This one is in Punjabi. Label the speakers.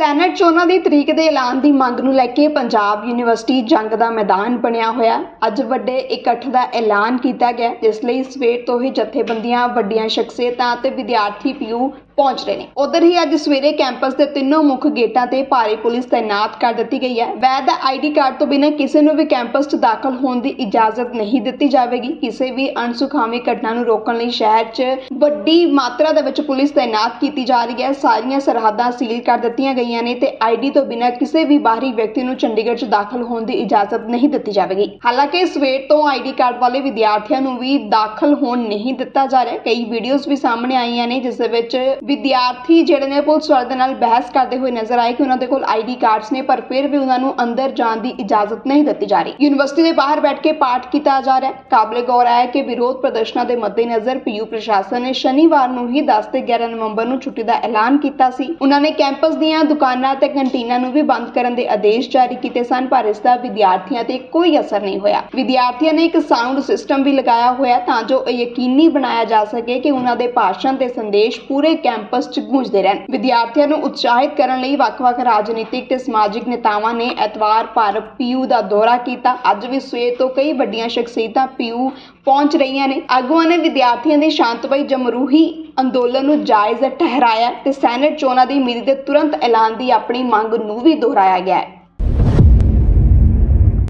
Speaker 1: ਸੈਨੇਟ ਚੋਣਾਂ ਦੀ ਤਰੀਕ ਦੇ ਐਲਾਨ ਦੀ ਮੰਗ ਨੂੰ ਲੈ ਕੇ ਪੰਜਾਬ ਯੂਨੀਵਰਸਿਟੀ ਜੰਗ ਦਾ ਮੈਦਾਨ ਬਣਿਆ ਹੋਇਆ। ਅੱਜ ਵੱਡੇ ਇਕੱਠ ਦਾ ਐਲਾਨ ਕੀਤਾ ਗਿਆ, ਜਿਸ ਲਈ ਸਵੇਰ ਤੋਂ ਹੀ ਜਥੇਬੰਦੀਆਂ, ਵੱਡੀਆਂ ਸ਼ਖਸੀਅਤਾਂ ਅਤੇ ਵਿਦਿਆਰਥੀ ਪੀਯੂ ਪਹੁੰਚ ਰਹੇ ਨੇ। ਉਧਰ ਹੀ ਅੱਜ ਸਵੇਰੇ ਕੈਂਪਸ ਦੇ ਤਿੰਨੋਂ ਮੁੱਖ ਗੇਟਾਂ ਤੇ ਭਾਰੀ ਪੁਲਿਸ ਤਾਇਨਾਤ ਕਰ ਦਿੱਤੀ ਗਈ ਹੈ। ਵੈਦ ਆਈਡੀ ਕਾਰਡ ਤੋਂ ਬਿਨਾਂ ਕਿਸੇ ਨੂੰ ਵੀ ਕੈਂਪਸ 'ਚ ਦਾਖਲ ਹੋਣ ਦੀ ਇਜਾਜ਼ਤ ਨਹੀਂ ਦਿੱਤੀ ਜਾਵੇਗੀ। ਕਿਸੇ ਵੀ ਅਣਸੁਖਾਵੀ ਘਟਨਾ ਨੂੰ ਰੋਕਣ ਲਈ ਸ਼ਹਿਰ 'ਚ ਵੱਡੀ ਮਾਤਰਾ ਦੇ ਵਿੱਚ ਪੁਲਿਸ ਤਾਇਨਾਤ ਕੀਤੀ ਜਾ ਰਹੀ ਹੈ। ਸਾਰੀਆਂ ਸਰਹੱਦਾਂ ਸੀਲ ਕਰ ਦਿੱਤੀਆਂ ਗਈਆਂ ਨੇ ਤੇ ਆਈਡੀ ਤੋਂ ਬਿਨਾਂ ਕਿਸੇ ਵੀ ਬਾਹਰੀ ਵਿਅਕਤੀ ਨੂੰ ਚੰਡੀਗੜ੍ਹ 'ਚ ਦਾਖਲ ਹੋਣ ਦੀ ਇਜਾਜ਼ਤ ਨਹੀਂ ਦਿੱਤੀ ਜਾਵੇਗੀ। ਹਾਲਾਂਕਿ ਸਵੇਰ ਤੋਂ ਆਈਡੀ ਕਾਰਡ ਵਾਲੇ ਵਿਦਿਆਰਥੀਆਂ ਨੂੰ ਵੀ ਦਾਖਲ ਹੋਣ ਨਹੀਂ ਦਿੱਤਾ ਜਾ ਰਿਹਾ। ਕਈ ਵੀਡੀਓਜ਼ ਵੀ ਸਾਹਮਣੇ ਆਈਆਂ ਨੇ, ਜਿਸ ਦੇ ਵਿੱਚ ਵਿਦਿਆਰਥੀ ਜਿਹੜੇ ਨੇ ਪੁਲਿਸ ਵਾਲੇ ਦੇ ਨਾਲ ਬਹਿਸ ਕਰਦੇ ਹੋਏ ਨਜ਼ਰ ਆਏ ਕਿ ਉਹਨਾਂ ਦੇ ਕੋਲ ਆਈਡੀ ਕਾਰਡਸ ਨੇ, ਪਰ ਫਿਰ ਵੀ ਉਹਨਾਂ ਨੂੰ ਅੰਦਰ ਜਾਣ ਦੀ ਇਜਾਜ਼ਤ ਨਹੀਂ ਦਿੱਤੀ ਜਾ ਰਹੀ। ਯੂਨੀਵਰਸਿਟੀ ਦੇ ਬਾਹਰ ਬੈਠ ਕੇ ਪਾਠ ਕੀਤਾ ਜਾ ਰਿਹਾ ਹੈ। ਕਾਬਲੇ ਗੌਰ ਹੈ ਕਿ ਵਿਰੋਧ ਪ੍ਰਦਰਸ਼ਨਾਂ ਦੇ ਮੱਦੇਨਜ਼ਰ ਪੀਯੂ ਪ੍ਰਸ਼ਾਸਨ ਨੇ ਸ਼ਨੀਵਾਰ ਨੂੰ ਹੀ 10 ਤੇ 11 ਨਵੰਬਰ ਨੂੰ ਛੁੱਟੀ ਦਾ ਐਲਾਨ ਕੀਤਾ ਸੀ। ਉਹਨਾਂ ਨੇ ਕੈਂਪਸ ਦੀਆਂ ਦੁਕਾਨਾਂ ਤੇ ਕੰਟੀਨਾਂ ਨੂੰ ਵੀ ਬੰਦ ਕਰਨ ਦੇ ਆਦੇਸ਼ ਜਾਰੀ ਕੀਤੇ ਸਨ, ਪਰ ਇਸ ਦਾ ਵਿਦਿਆਰਥੀਆਂ ਤੇ ਕੋਈ ਅਸਰ ਨਹੀਂ ਹੋਇਆ। ਵਿਦਿਆਰਥੀਆਂ ਨੇ ਇੱਕ ਸਾਊਂਡ ਸਿਸਟਮ ਵੀ ਲਗਾਇਆ ਹੋਇਆ ਤਾਂ ਜੋ ਇਹ ਯਕੀਨੀ ਬਣਾਇਆ ਜਾ ਸਕੇ ਕਿ ਉਹਨਾਂ ਦੇ ਭਾਸ਼ਣ ਤੇ ਸੰਦੇਸ਼ ਪੂਰੇ ਕੈਂਪਸ 'ਚ ਗੂੰਜਦੇ ਰਹਿਣ। ਵਿਦਿਆਰਥੀਆਂ ਨੂੰ ਉਤਸ਼ਾਹਿਤ ਕਰਨ ਲਈ ਵੱਖ-ਵੱਖ ਰਾਜਨੀਤਿਕ ਤੇ ਸਮਾਜਿਕ ਨੇਤਾਵਾਂ ਨੇ ਐਤਵਾਰ ਭਰ ਪੀਯੂ ਦਾ ਦੌਰਾ ਕੀਤਾ। ਅੱਜ ਵੀ ਸਵੇਰ ਤੋਂ ਕਈ ਵੱਡੀਆਂ ਸ਼ਖਸੀਅਤਾਂ ਪੀਯੂ ਪਹੁੰਚ ਰਹੀਆਂ ਨੇ। ਆਗੂਆਂ ਨੇ ਵਿਦਿਆਰਥੀਆਂ ਦੇ ਸ਼ਾਂਤਮਈ ਜਮਹੂਰੀ ਅੰਦੋਲਨ ਨੂੰ ਜਾਇਜ਼ ਠਹਿਰਾਇਆ ਤੇ ਸੈਨੇਟ ਚੋਣਾਂ ਦੀ ਮਿਤੀ ਦੇ ਤੁਰੰਤ ਐਲਾਨ ਦੀ ਆਪਣੀ ਮੰਗ ਨੂੰ ਵੀ ਦੁਹਰਾਇਆ ਗਿਆ ਹੈ।